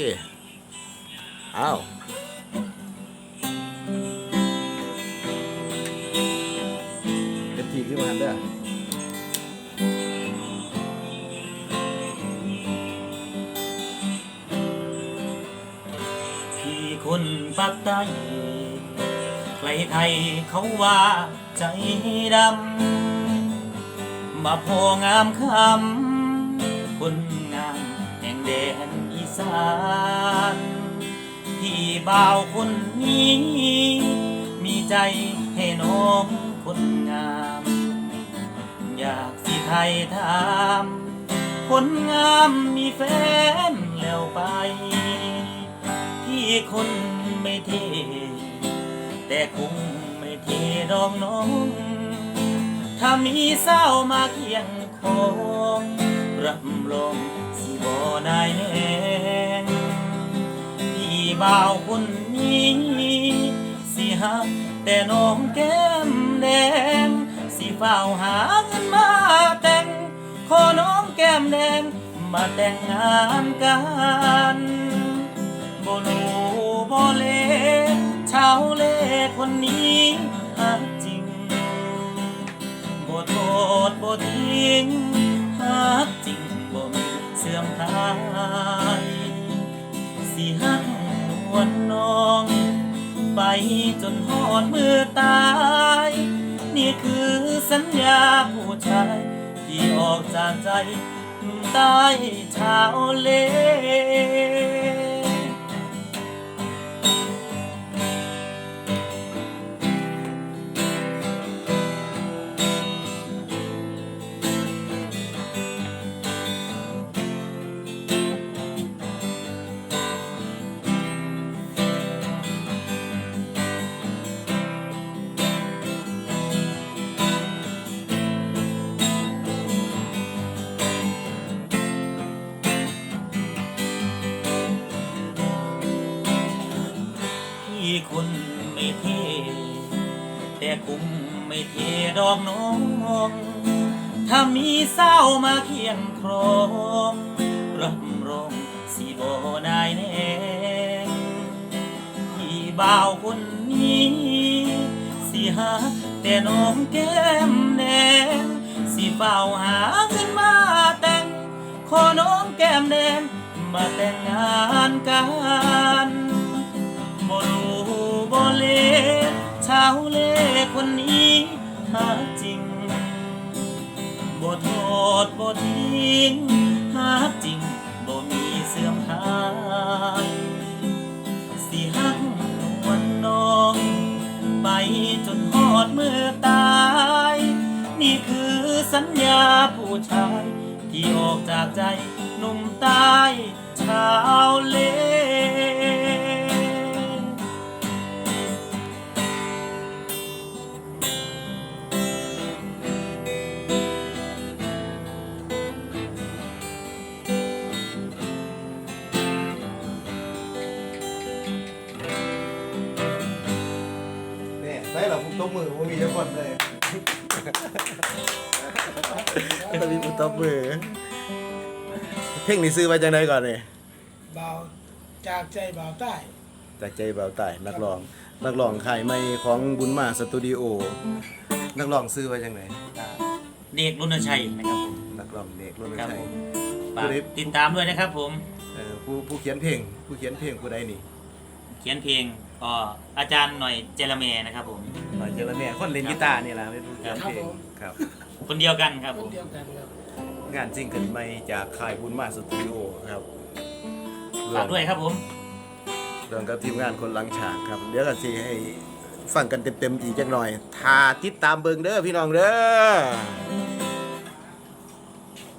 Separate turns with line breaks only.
เคอ้าวเอฟทีขึ้นมาเด้อ
พี่คนปักใต้ใครไทยเขาว่าใจดำมาพองามคำคนงามแห่งแดนอี สานพี่บ่าวคนนี้ มีใจให้น้องคนงาม อยากสิไทยถามคนงามมีแฟนแล้วไป พี่คนไม่เท แต่คงไม่เทดองน้อง ถ้ามีเศร้ามาเคียงคองรับรองสิบ่ได้แน่ บ่าวคนนี้ สิหักแต่น้องแก้มแดง สิเฝ้าหาเงินมาแต่ง ขอน้องแก้มแดง มาแต่งงานกันบ่รู้บ่เลชาวเลคนนี้หักจริงบ่โทษบ่ทิ้งหักจริงบ่มีเสื่อมคลายสิหั วนวลน้อง ไปจนหอดมือตาย นี่คือสัญญาผู้ชาย ที่ออกจากใจใต้ชาวเล แต่คุมไม่เทดอกน้อง ถ้ามีเศร้ามาเคียงครองรับรองสิบ่ได้แน่พี่บ่าวคนนี้ สิหาแต่น้องแก้มแดงสิเฝ้าหาเงินมาแต่ง ขอน้องแก้มแดงมาแต่งงานกัน บ่โทษบ่ทิ้งหาจริงบ่มีเสื่อมคลายสิหักนวลน้อง ไปจนหอดมือตาย นี่คือสัญญาผู้ชาย ที่ออกจากใจหนุ่มใต้ชาวเล
ตบมือว่ามีทุกคนเลย
ตะมีปุตตบมือ เพลงนี้ซื้อมาจากไหนก่อนเนี่ย
เบาจากใจเบาใต้
จากใจเบาใต้นักร้อง นักร้องค่ายใหม่ของบุญมาสตูดิโอ นักร้องซื้อมาจากไหน
เด็กรุนชัยนะครับผม
นักร้องเด็กรุ่น
ครับ
ชัย
ผมฝากติดตามด้วยนะครับผม
เอ่อผู้ผู้เขียนเพลง ผู้เขียนเพลงผู้ใดนี่
เขียนเพลงก็อาจารย์หน่อยเจรเมนะครับผม
หน่อยเจรแม่คนเล่นกีตาร์นี่ล่ะเป็นผู้เขียนเพลงครับ
คนเดียวกันครับ
ค
ผ
น
ม
เดียวกันครับ
งานซิงเกิลใหม่จากค่ายบุญมาสตูดิโอครับ
ฝากด้วยครับผม
รวมกับทีมงานคนหลังฉากครับ เดี๋ยวก็สิให้ฟังกันเต็มๆอีกจักหน่อยถ้าติดตามเบิ่งเด้อพี่น้องเด้อ